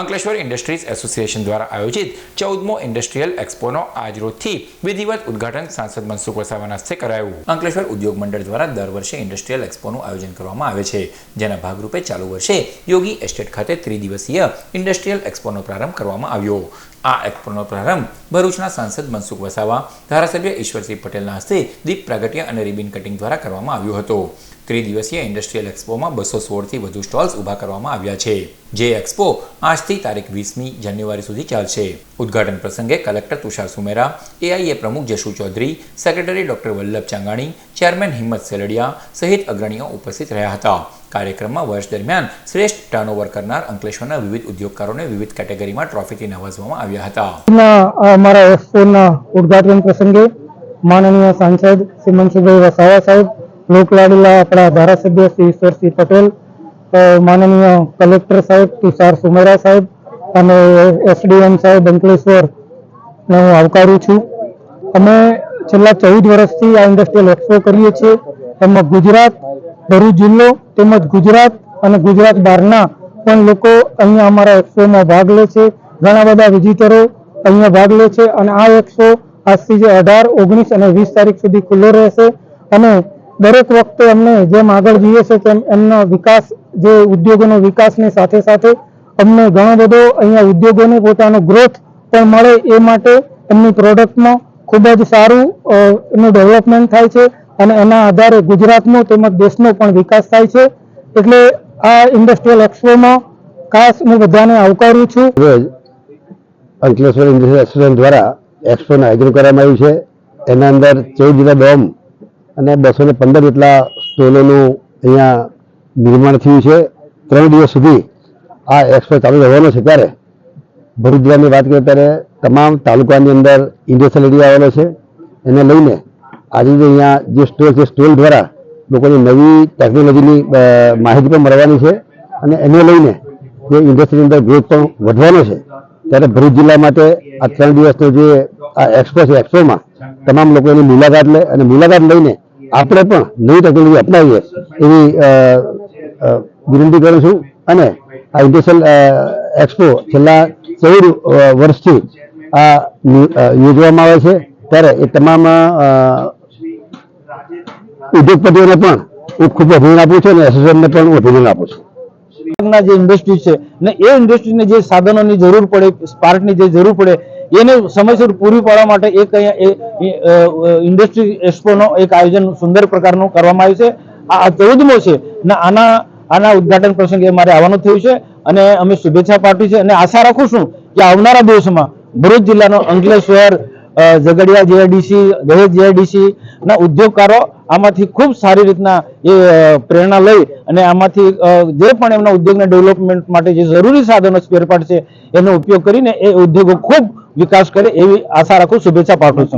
Ankleshwar industries association દ્વારા આયોજિત ચૌદમો industrial એક્સપોનો આજરોજથી વિધિવત ઉદ્ઘાટન સાંસદ મનસુખ વસાવાના હસ્તે કરાયું. અંકલેશ્વર ઉદ્યોગ મંડળ દ્વારા દર વર્ષે ઇન્ડસ્ટ્રીયલ એક્સપોનું આયોજન કરવામાં આવે છે, જેના ભાગરૂપે ચાલુ વર્ષે યોગી એસ્ટેટ ખાતે ત્રિદિવસીય ઇન્ડસ્ટ્રીયલ એક્સપોનો પ્રારંભ કરવામાં આવ્યો. આ એક્સપોનો પ્રારંભ ભરૂચના સાંસદ મનસુખ વસાવા, ધારાસભ્ય ઈશ્વરસિંહ પટેલના હસ્તે દીપ પ્રાગટ્ય અને રિબિન કટિંગ દ્વારા કરવામાં આવ્યો હતો. ત્રિદિવસીય ઇન્ડસ્ટ્રીયલ એક્સપોમાં બસો સોળથી વધુ સ્ટોલ્સ ઊભા કરવામાં આવ્યા છે, જે એક્સપો આજથી તારીખ વીસમી જાન્યુઆરી સુધી ચાલશે. ઉદ્ઘાટન પ્રસંગે કલેક્ટર તુષાર સુમેરા, એઆઈએ પ્રમુખ Jashu Chaudhari, secretary doctor Vallabh Changani, chairman Himmat Seldiya સહિત અગ્રણીઓ ઉપસ્થિત રહ્યા હતા. કાર્યક્રમમાં વર્ષ દરમિયાન શ્રેષ્ઠ ટર્નઓવર કરનાર અંકલેશ્વરના વિવિધ ઉદ્યોગકારોને વિવિધ કેટેગરીમાં ટ્રોફીથી નવાજવામાં આવ્યા હતા. અમારા એક્સપોના ઉદ્ઘાટન પ્રસંગે માનનીય સાંસદ શ્રી મનસુખભાઈ વસાવા સાહેબ લોકલાડીલા આપણા ધારાસભ્ય શ્રી ઈશ્વરસિંહ પટેલ માનનીય કલેક્ટર સાહેબ તુષાર સુમેરા સાહેબ અને એસડીએમ સાહેબ અંકલેશ્વર ને હું આવકારું છું. અમે છેલ્લા ચૌદ વર્ષથી આ ઇન્ડસ્ટ્રીયલ એક્સપો કરીએ છીએ. એમાં ગુજરાત, ભરૂચ જિલ્લો તેમજ ગુજરાત અને ગુજરાત બહારના પણ લોકો અહીંયા અમારા એક્સપોમાં ભાગ લે છે. ઘણા બધા વિઝિટરો અહીંયા ભાગ લે છે અને આ એક્સપો આજથી જે અઢાર, ઓગણીસ અને વીસ તારીખ સુધી ખુલ્લો રહેશે. અને દરેક વખતે અમને જેમ આગળ જઈએ છે તેમ એમનો વિકાસ, જે ઉદ્યોગોનો વિકાસની સાથે સાથે અમને ઘણો બધો અહીંયા ઉદ્યોગોને પોતાનો ગ્રોથ પણ મળે એ માટે એમની પ્રોડક્ટમાં ખૂબ જ સારું એનું ડેવલપમેન્ટ થાય છે અને એના આધારે ગુજરાતનો તેમજ દેશનો પણ વિકાસ થાય છે. એટલે આ ઇન્ડસ્ટ્રીયલ એક્સપોમાં ખાસ હું બધાને આવકારું છું. અંકલેશ્વર ઇન્ડસ્ટ્રીયલ એસોસિએશન દ્વારા એક્સપોનું આયોજન કરવામાં આવ્યું છે. એના અંદર ચૌદ જિલ્લા ડોમ અને બસો ને પંદર જેટલા સ્ટોલોનું અહીંયા નિર્માણ થયું છે. ત્રણ દિવસ સુધી આ એક્સપ્રેસ ચાલુ રહેવાનો છે ત્યારે. ભરૂચ જિલ્લાની વાત કરીએ ત્યારે તમામ તાલુકાની અંદર ઇન્ડસ્ટ્રીયલ એરિયા આવેલો છે. એને લઈને આજે જે અહીંયા જે સ્ટોલ છે સ્ટોલ દ્વારા લોકોની નવી ટેકનોલોજીની માહિતી પણ મળવાની છે. અને એને લઈને જે ઇન્ડસ્ટ્રીની અંદર ગ્રોથ પણ વધવાનો છે. ત્યારે ભરૂચ જિલ્લા માટે આ ત્રણ દિવસનો જે આ એક્સપો છે એક્સપોમાં તમામ લોકો એની મુલાકાત લે અને મુલાકાત લઈને આપણે પણ નવી ટેકનોલોજી અપનાવીએ એવી વિનંતી કરું છું. અને આ ઇન્ડસ્ટ્રીયલ એક્સપો છેલ્લા ચૌદ વર્ષથી આ યોજવામાં આવે છે. ત્યારે એ તમામ ઉદ્યોગપતિઓને પણ હું ખૂબ અભિનંદન આપું છું અને એસોસિએશનને પણ હું અભિનંદન આપું છું. ના જે ઇન્ડસ્ટ્રી છે, ને એ ઇન્ડસ્ટ્રીને જે સાધનોની જરૂર પડે સ્પાર્કની જે જરૂર પડે, એને સમયસર પૂરી પાડવા માટે એક અહીંયા ઇન્ડસ્ટ્રી એક્સપોનો એક આયોજન સુંદર પ્રકારનું કરવામાં આવ્યું છે. આ ચૌદમો છે, ને આના આના ઉદ્ઘાટન પ્રસંગે મારે આવવાનું થયું છે, અને અમે શુભેચ્છા પાઠવી છે, અને આશા રાખું છું કે આવનારા દિવસમાં ભરૂચ જિલ્લાનો અંકલેશ્વર ઝઘડિયા જેઆઈડીસી દહેજ જેઆઈડીસી ના, ઉદ્યોગકારો આમાંથી ખૂબ સારી રીતના એ પ્રેરણા લઈ અને આમાંથી જે પણ એમના ઉદ્યોગના ડેવલપમેન્ટ માટે જે જરૂરી સાધનો સ્પેરપાર્ટ છે, એનો ઉપયોગ કરીને એ ઉદ્યોગો ખૂબ વિકાસ કરે એવી આશા રાખું, શુભેચ્છા પાઠવું છું.